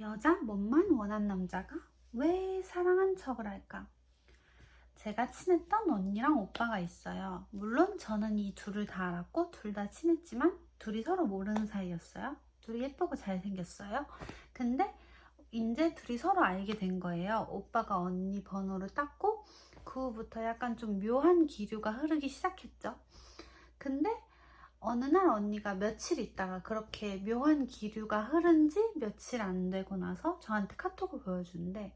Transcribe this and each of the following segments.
여자 몸만 원한 남자가 왜 사랑한 척을 할까? 제가 친했던 언니랑 오빠가 있어요. 물론 저는 이 둘을 다 알았고 둘 다 친했지만 둘이 서로 모르는 사이였어요. 둘이 예쁘고 잘생겼어요. 근데 이제 둘이 서로 알게 된 거예요. 오빠가 언니 번호를 땄고 그 후부터 약간 좀 묘한 기류가 흐르기 시작했죠. 근데 어느 날 언니가 며칠 있다가 그렇게 묘한 기류가 흐른 지 며칠 안 되고 나서 저한테 카톡을 보여주는데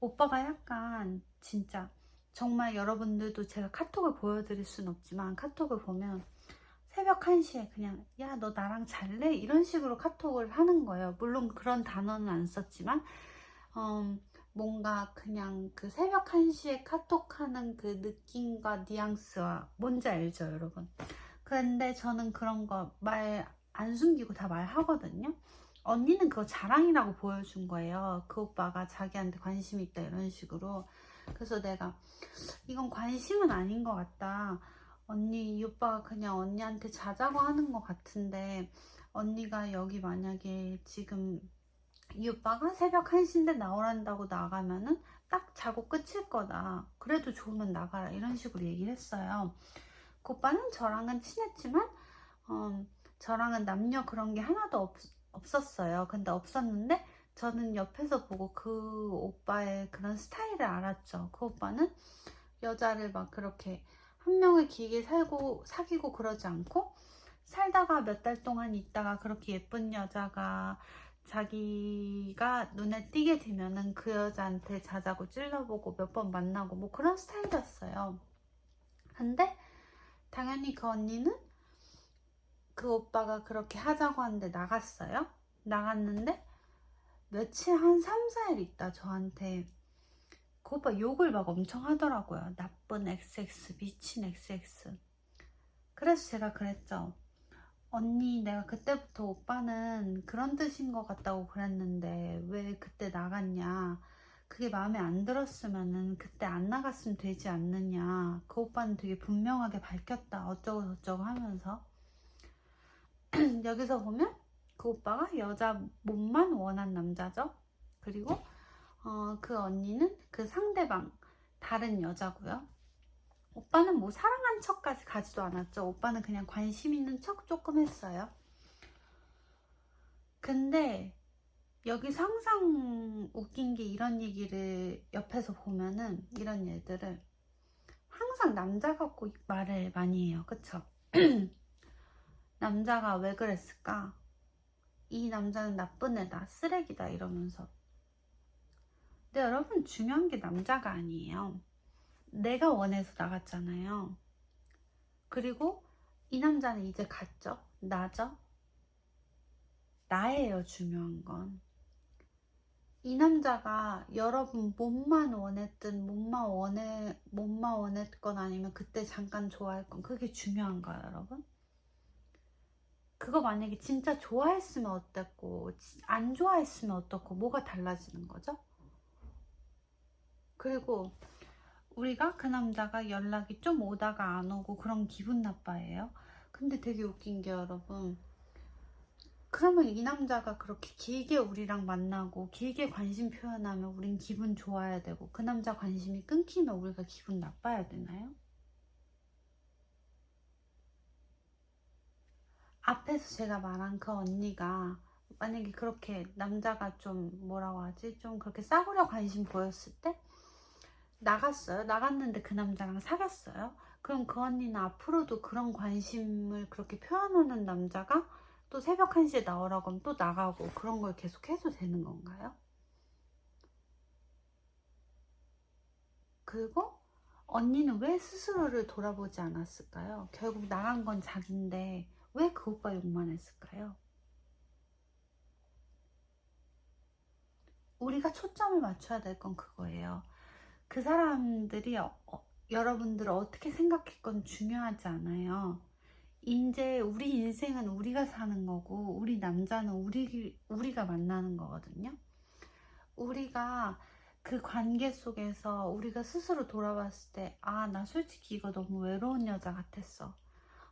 오빠가 약간 진짜 정말 여러분들도 제가 카톡을 보여드릴 순 없지만 카톡을 보면 새벽 1시에 그냥 야 너 나랑 잘래? 이런 식으로 카톡을 하는 거예요. 물론 그런 단어는 안 썼지만 음, 뭔가 그냥 그 새벽 1시에 카톡하는 그 느낌과 뉘앙스와 뭔지 알죠 여러분? 근데 저는 그런 거 말 안 숨기고 다 말하거든요. 언니는 그거 자랑이라고 보여준 거예요. 그 오빠가 자기한테 관심 있다 이런 식으로. 그래서 내가 이건 관심은 아닌 것 같다. 언니 이 오빠가 그냥 언니한테 자자고 하는 것 같은데 언니가 여기 만약에 지금 이 오빠가 새벽 1시인데 나오란다고 나가면은 딱 자고 끝일 거다. 그래도 좋으면 나가라. 이런 식으로 얘기를 했어요. 그 오빠는 저랑은 친했지만 음, 저랑은 남녀 그런 게 하나도 없, 없었어요. 근데 없었는데 저는 옆에서 보고 그 오빠의 그런 스타일을 알았죠. 그 오빠는 여자를 막 그렇게 한 명을 길게 살고 사귀고 그러지 않고 살다가 몇 달 동안 있다가 그렇게 예쁜 여자가 자기가 눈에 띄게 되면은 그 여자한테 자자고 찔러보고 몇 번 만나고 뭐 그런 스타일이었어요. 근데 당연히 그 언니는 그 오빠가 그렇게 하자고 하는데 나갔어요. 나갔는데 며칠 한 3, 4일 있다 저한테 그 오빠 욕을 막 엄청 하더라고요. 나쁜 XX, 미친 XX. 그래서 제가 그랬죠. 언니, 내가 그때부터 오빠는 그런 뜻인 것 같다고 그랬는데 왜 그때 나갔냐. 그게 마음에 안 들었으면은 그때 안 나갔으면 되지 않느냐. 그 오빠는 되게 분명하게 밝혔다. 어쩌고 저쩌고 하면서. 여기서 보면 그 오빠가 여자 몸만 원한 남자죠. 그리고 어, 그 언니는 그 상대방 다른 여자고요. 오빠는 뭐 사랑한 척까지 가지도 않았죠. 오빠는 그냥 관심 있는 척 조금 했어요. 근데 여기서 항상 웃긴 게 이런 얘기를 옆에서 보면은 이런 얘들을 항상 남자 갖고 말을 많이 해요. 그쵸? 남자가 왜 그랬을까? 이 남자는 나쁜 애다, 쓰레기다 이러면서 근데 여러분 중요한 게 남자가 아니에요. 내가 원해서 나갔잖아요. 그리고 이 남자는 이제 갔죠? 나죠? 나예요, 중요한 건. 이 남자가 여러분 몸만 원했든 몸만 원해 몸만 원했건 아니면 그때 잠깐 좋아했건 그게 중요한 거예요, 여러분. 그거 만약에 진짜 좋아했으면 어땠고 안 좋아했으면 어떻고 뭐가 달라지는 거죠? 그리고 우리가 그 남자가 연락이 좀 오다가 안 오고 그런 기분 나빠해요. 근데 되게 웃긴 게 여러분. 그러면 이 남자가 그렇게 길게 우리랑 만나고 길게 관심 표현하면 우린 기분 좋아야 되고 그 남자 관심이 끊기면 우리가 기분 나빠야 되나요? 앞에서 제가 말한 그 언니가 만약에 그렇게 남자가 좀 뭐라고 하지? 좀 그렇게 싸구려 관심 보였을 때 나갔어요. 나갔는데 그 남자랑 사귀었어요. 그럼 그 언니는 앞으로도 그런 관심을 그렇게 표현하는 남자가 또 새벽 1시에 나오라고 하면 또 나가고 그런 걸 계속 해도 되는 건가요? 그리고 언니는 왜 스스로를 돌아보지 않았을까요? 결국 나간 건 자기인데 왜 그 오빠 욕만 했을까요? 우리가 초점을 맞춰야 될 건 그거예요. 그 사람들이 어, 어, 여러분들을 어떻게 생각했건 중요하지 않아요. 이제 우리 인생은 우리가 사는 거고 우리 남자는 우리 우리가 만나는 거거든요. 우리가 그 관계 속에서 우리가 스스로 돌아봤을 때 아 나 솔직히 이거 너무 외로운 여자 같았어.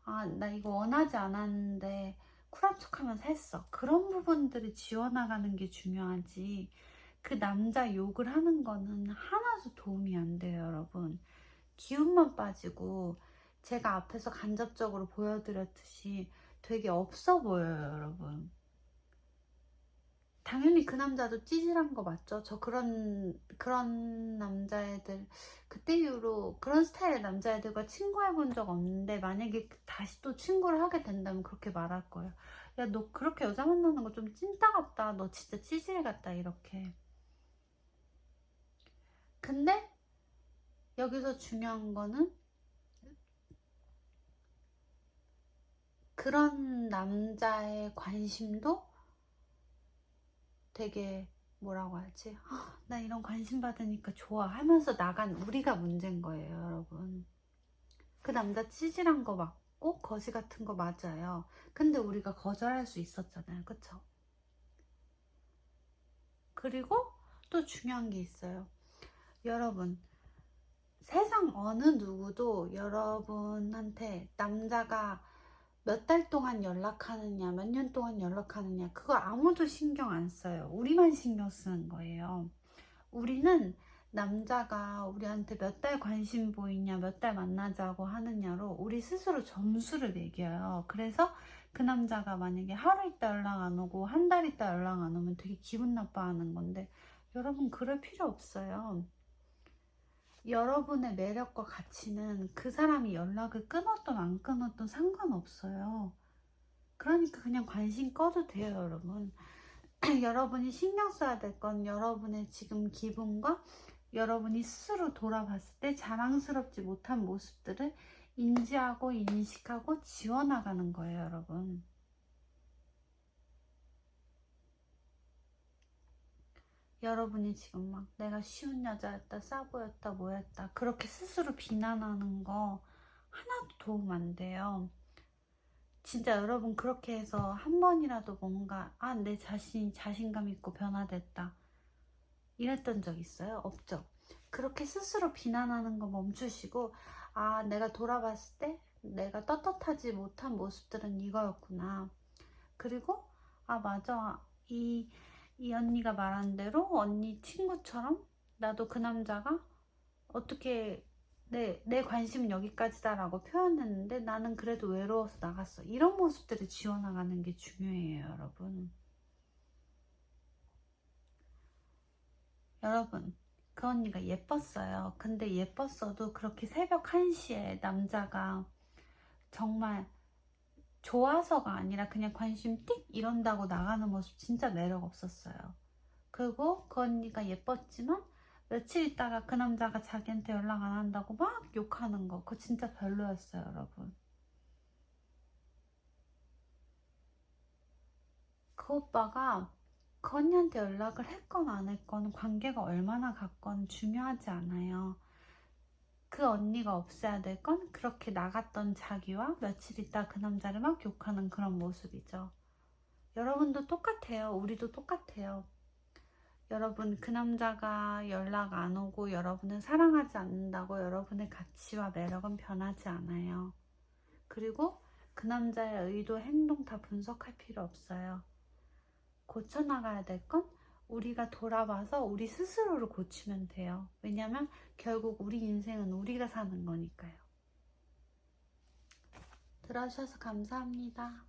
아 나 이거 원하지 않았는데 쿨한 척하면서 했어. 그런 부분들을 지워나가는 게 중요하지. 그 남자 욕을 하는 거는 하나도 도움이 안 돼요, 여러분. 기운만 빠지고 제가 앞에서 간접적으로 보여드렸듯이 되게 없어 보여요, 여러분. 당연히 그 남자도 찌질한 거 맞죠? 저 그런 그런 남자애들 그때 이후로 그런 스타일의 남자애들과 친구해 본 적 없는데 만약에 다시 또 친구를 하게 된다면 그렇게 말할 거예요. 야, 너 그렇게 여자 만나는 거 좀 찐따 같다. 너 진짜 찌질 같다. 이렇게. 근데 여기서 중요한 거는 그런 남자의 관심도 되게 뭐라고 하지? 아, 나 이런 관심 받으니까 좋아 하면서 나간 우리가 문제인 거예요, 여러분. 그 남자 찌질한 거 맞고 거지 같은 거 맞아요. 근데 우리가 거절할 수 있었잖아요, 그쵸? 그리고 또 중요한 게 있어요. 여러분, 세상 어느 누구도 여러분한테 남자가 몇 달 동안 연락하느냐, 몇 년 동안 연락하느냐, 그거 아무도 신경 안 써요. 우리만 신경 쓰는 거예요. 우리는 남자가 우리한테 몇 달 관심 보이냐, 몇 달 만나자고 하느냐로 우리 스스로 점수를 매겨요. 그래서 그 남자가 만약에 하루 있다 연락 안 오고 한 달 있다 연락 안 오면 되게 기분 나빠하는 건데 여러분 그럴 필요 없어요. 여러분의 매력과 가치는 그 사람이 연락을 끊었던 안 끊었던 상관없어요. 그러니까 그냥 관심 꺼도 돼요, 여러분. 여러분이 신경 써야 될 건 여러분의 지금 기분과 여러분이 스스로 돌아봤을 때 자랑스럽지 못한 모습들을 인지하고 인식하고 지워나가는 거예요, 여러분. 여러분이 지금 막 내가 쉬운 여자였다, 싸보였다, 뭐였다 그렇게 스스로 비난하는 거 하나도 도움 안 돼요. 진짜 여러분 그렇게 해서 한 번이라도 뭔가 아 내 자신이 자신감 있고 변화됐다 이랬던 적 있어요? 없죠. 그렇게 스스로 비난하는 거 멈추시고 아 내가 돌아봤을 때 내가 떳떳하지 못한 모습들은 이거였구나. 그리고 아 맞아 이 이 언니가 말한 대로 언니 친구처럼 나도 그 남자가 어떻게 내, 내 관심은 여기까지다라고 표현했는데 나는 그래도 외로워서 나갔어. 이런 모습들을 지워나가는 게 중요해요, 여러분. 여러분, 그 언니가 예뻤어요. 근데 예뻤어도 그렇게 새벽 1시에 남자가 정말 좋아서가 아니라 그냥 관심 띡 이런다고 나가는 모습 진짜 매력 없었어요. 그리고 그 언니가 예뻤지만 며칠 있다가 그 남자가 자기한테 연락 안 한다고 막 욕하는 거 그거 진짜 별로였어요 여러분 그 오빠가 그 언니한테 연락을 했건 안 했건 관계가 얼마나 갔건 중요하지 않아요 그 언니가 없어야 될 건 그렇게 나갔던 자기와 며칠 있다 그 남자를 막 욕하는 그런 모습이죠 여러분도 똑같아요 우리도 똑같아요 여러분 그 남자가 연락 안 오고 여러분을 사랑하지 않는다고 여러분의 가치와 매력은 변하지 않아요. 그리고 그 남자의 의도, 행동 다 분석할 필요 없어요. 고쳐나가야 될 건 우리가 돌아봐서 우리 스스로를 고치면 돼요. 왜냐면 결국 우리 인생은 우리가 사는 거니까요. 들어주셔서 감사합니다.